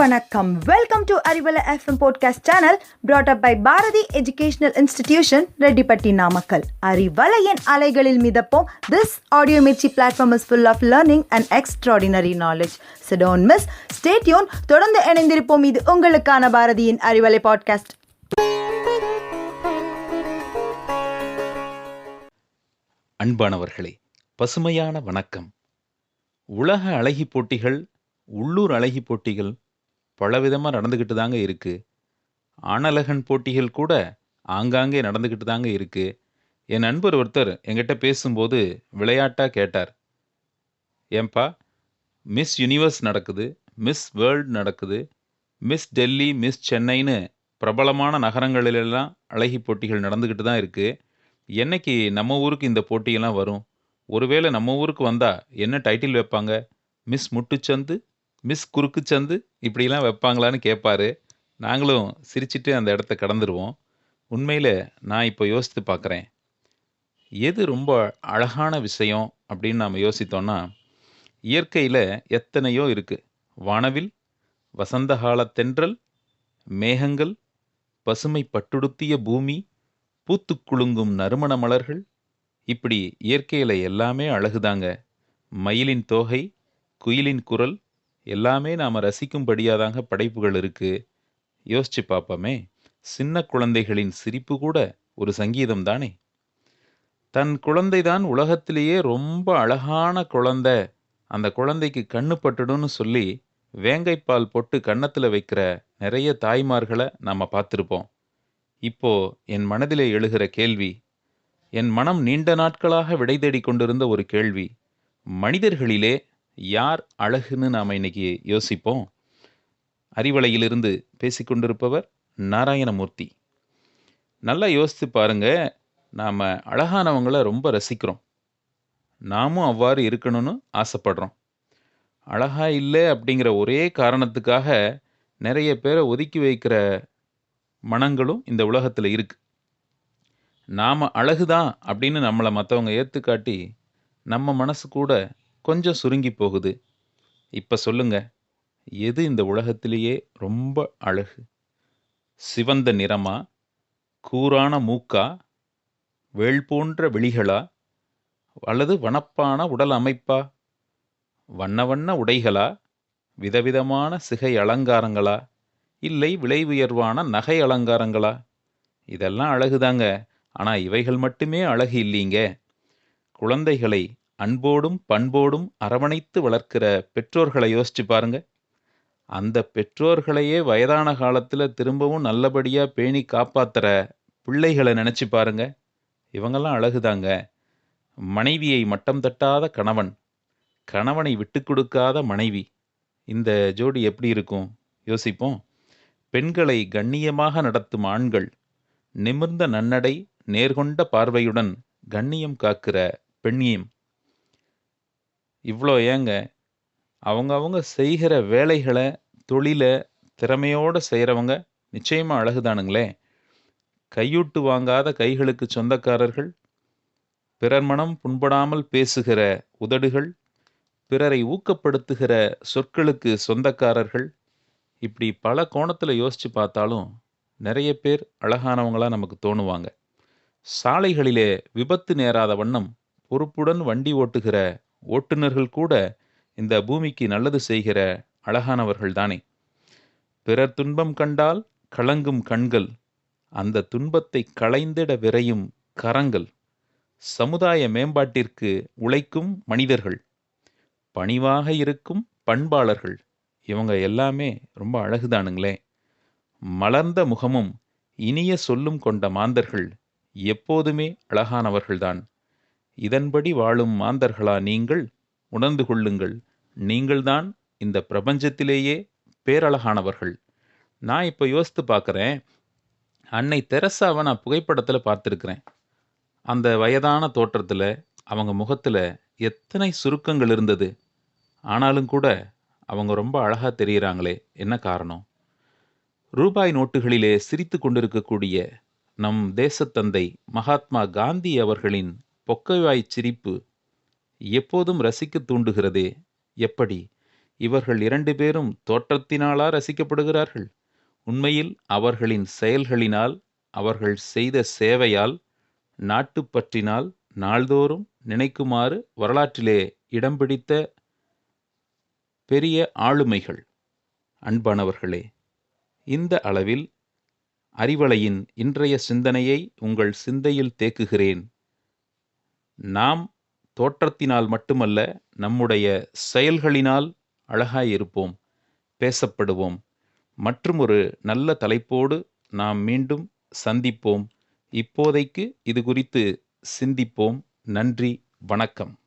வணக்கம். Welcome to Arivalai FM podcast channel brought up by Bharathi educational institution Rettipatti Namakkal அறிவலையின் அலைகளில் மிதப்போம். This audio Mirchi platform is full of learning and extraordinary knowledge சிடோன் miss stay tuned தொடர்ந்து இணைந்திருப்போம். இது உங்களுக்கான பாரதியின் Arivalai podcast அன்பானவர்களே பசுமையான வணக்கம். உலக அழகி போட்டிகள் உள்ளூர் அழகி போட்டிகள் பலவிதமாக நடந்துக்கிட்டு தாங்க இருக்குது ஆணழகன் போட்டிகள் கூட ஆங்காங்கே நடந்துக்கிட்டு தாங்க இருக்குது என் நண்பர் ஒருத்தர் என்கிட்ட பேசும்போது விளையாட்டாக கேட்டார். ஏன்பா மிஸ் யூனிவர்ஸ் நடக்குது மிஸ் வேர்ல்ட் நடக்குது மிஸ் டெல்லி மிஸ் சென்னைன்னு பிரபலமான நகரங்களிலெல்லாம் அழகி போட்டிகள் நடந்துக்கிட்டு தான் இருக்குது என்னைக்கு நம்ம ஊருக்கு இந்த போட்டியெல்லாம் வரும்? ஒருவேளை நம்ம ஊருக்கு வந்தால் என்ன டைட்டில் வைப்பாங்க? மிஸ் முட்டுச்சந்து? மிஸ் குறுக்கு சந்து இப்படிலாம் வைப்பாங்களான்னு கேட்பாரு நாங்களும் சிரிச்சிட்டு அந்த இடத்த கடந்துருவோம். உண்மையில் நான் இப்போ யோசித்து பார்க்குறேன். எது ரொம்ப அழகான விஷயம் அப்படின்னு நாம் யோசித்தோன்னா இயற்கையில் எத்தனையோ இருக்குது வானவில் வசந்த காலத்தென்றல் மேகங்கள் பசுமை பட்டுடுத்திய பூமி பூத்து குலுங்கும் நறுமண மலர்கள். இப்படி இயற்கையில் எல்லாமே அழகுதாங்க. மயிலின் தோகை குயிலின் குரல் எல்லாமே நாம் ரசிக்கும்படியாதாங்க படைப்புகள் இருக்கு. யோசிச்சு பார்ப்போமே சின்ன குழந்தைகளின் சிரிப்பு கூட ஒரு சங்கீதம் தானே? தன் குழந்தைதான் உலகத்திலேயே ரொம்ப அழகான குழந்தை. அந்த குழந்தைக்கு கண்ணு பட்டுடும்னு சொல்லி வேங்கைப்பால் போட்டு கன்னத்தில் வைக்கிற நிறைய தாய்மார்களை நாம் பார்த்துருப்போம். இப்போ என் மனதிலே எழுகிற கேள்வி என் மனம் நீண்ட நாட்களாக விடை தேடி கொண்டிருந்த ஒரு கேள்வி மனிதர்களிலே யார் அழகுன்னு நாம் இன்னைக்கு யோசிப்போம். அறிவலையிலிருந்து பேசிக்கொண்டிருப்பவர் நாராயணமூர்த்தி. நல்லா யோசித்து பாருங்க நாம் அழகானவங்களை ரொம்ப ரசிக்கிறோம். நாமும் அவ்வாறு இருக்கணும்னு ஆசைப்படுறோம். அழகா இல்லை அப்படிங்கிற ஒரே காரணத்துக்காக நிறைய பேரை ஒதுக்கி வைக்கிற மனங்களும் இந்த உலகத்தில் இருக்குது நாம் அழகுதான் அப்படின்னு நம்மளை மற்றவங்க ஏற்றுக்காட்டி நம்ம மனசு கூட கொஞ்சம் சுருங்கி போகுது. இப்போ சொல்லுங்க எது இந்த உலகத்திலேயே ரொம்ப அழகு? சிவந்த நிறமா? கூரான மூக்கா? வேள் போன்ற விழிகளா? அல்லது வனப்பான உடல் அமைப்பா? வண்ண வண்ண உடைகளா? விதவிதமான சிகை அலங்காரங்களா? இல்லை விலை உயர்வான நகை அலங்காரங்களா? இதெல்லாம் அழகுதாங்க. ஆனால் இவைகள் மட்டுமே அழகு இல்லைங்க. குழந்தைகளை அன்போடும் பண்போடும் அரவணைத்து வளர்க்கிற பெற்றோர்களை யோசிச்சு பாருங்க. அந்த பெற்றோர்களையே வயதான காலத்தில் திரும்பவும் நல்லபடியாக பேணி காப்பாத்துற பிள்ளைகளை நினச்சி பாருங்க. இவங்கெல்லாம் அழகுதாங்க. மனைவியை மட்டம் தட்டாத கணவன் கணவனை விட்டு கொடுக்காத மனைவி. இந்த ஜோடி எப்படி இருக்கும்? யோசிப்போம். பெண்களை கண்ணியமாக நடத்தும் ஆண்கள் நிமிர்ந்த நன்னடை நேர்கொண்ட பார்வையுடன் கண்ணியம் காக்கிற பெண்ணியம். இவ்வளோ ஏங்க? அவங்க அவங்க செய்கிற வேலைகளை தொழிலை திறமையோடு செய்கிறவங்க நிச்சயமாக அழகுதானுங்களே. கையூட்டு வாங்காத கைகளுக்கு சொந்தக்காரர்கள் பிறர் மனம் புண்படாமல் பேசுகிற உதடுகள் பிறரை ஊக்கப்படுத்துகிற சொற்களுக்கு சொந்தக்காரர்கள் இப்படி பல கோணத்தில் யோசித்து பார்த்தாலும் நிறைய பேர் அழகானவங்களா நமக்கு தோணுவாங்க. சாலைகளிலே விபத்து நேராத வண்ணம் பொறுப்புடன் வண்டி ஓட்டுகிற ஓட்டுநர்கள் கூட இந்த பூமிக்கு நல்லது செய்கிற அழகானவர்கள்தானே. பிறர் துன்பம் கண்டால் கலங்கும் கண்கள் அந்த துன்பத்தை களைந்திட விரையும் கரங்கள் சமுதாய மேம்பாட்டிற்கு உழைக்கும் மனிதர்கள் பணிவாக இருக்கும் பண்பாளர்கள் இவங்க எல்லாமே ரொம்ப அழகுதானுங்களே. மலர்ந்த முகமும் இனிய சொல்லும் கொண்ட மாந்தர்கள் எப்போதுமே அழகானவர்கள்தான். இதன்படி வாழும் மாந்தர்களா நீங்கள்? உணர்ந்து கொள்ளுங்கள். நீங்கள்தான் இந்த பிரபஞ்சத்திலேயே பேரழகானவர்கள். நான் இப்போ யோசித்து பார்க்குறேன். அன்னை தெரசாவை நான் புகைப்படத்தில் பார்த்துருக்குறேன். அந்த வயதான தோற்றத்தில் அவங்க முகத்தில் எத்தனை சுருக்கங்கள் இருந்தது. ஆனாலும் கூட அவங்க ரொம்ப அழகாக தெரிகிறாங்களே என்ன காரணம்? ரூபாய் நோட்டுகளிலே சிரித்து கொண்டிருக்கக்கூடிய நம் தேசத்தந்தை மகாத்மா காந்தி அவர்களின் பொக்கைவாய் சிரிப்பு எப்போதும் ரசிக்க தூண்டுகிறதே எப்படி? இவர்கள் இரண்டு பேரும் தோற்றத்தினாலா ரசிக்கப்படுகிறார்கள்? உண்மையில் அவர்களின் செயல்களினால் அவர்கள் செய்த சேவையால் நாட்டுப்பற்றினால் நாள்தோறும் நினைக்குமாறு வரலாற்றிலே இடம் பிடித்த பெரிய ஆளுமைகள். அன்பானவர்களே இந்த அளவில் அறிவலையின் இன்றைய சிந்தனையை உங்கள் சிந்தையில் தேக்குகிறேன். நாம் தோற்றத்தினால் மட்டுமல்ல நம்முடைய செயல்களினால் அழகாயிருப்போம் பேசப்படுவோம். மற்றும் ஒரு நல்ல தலைப்போடு நாம் மீண்டும் சந்திப்போம். இப்போதைக்கு இது குறித்து சிந்திப்போம். நன்றி வணக்கம்.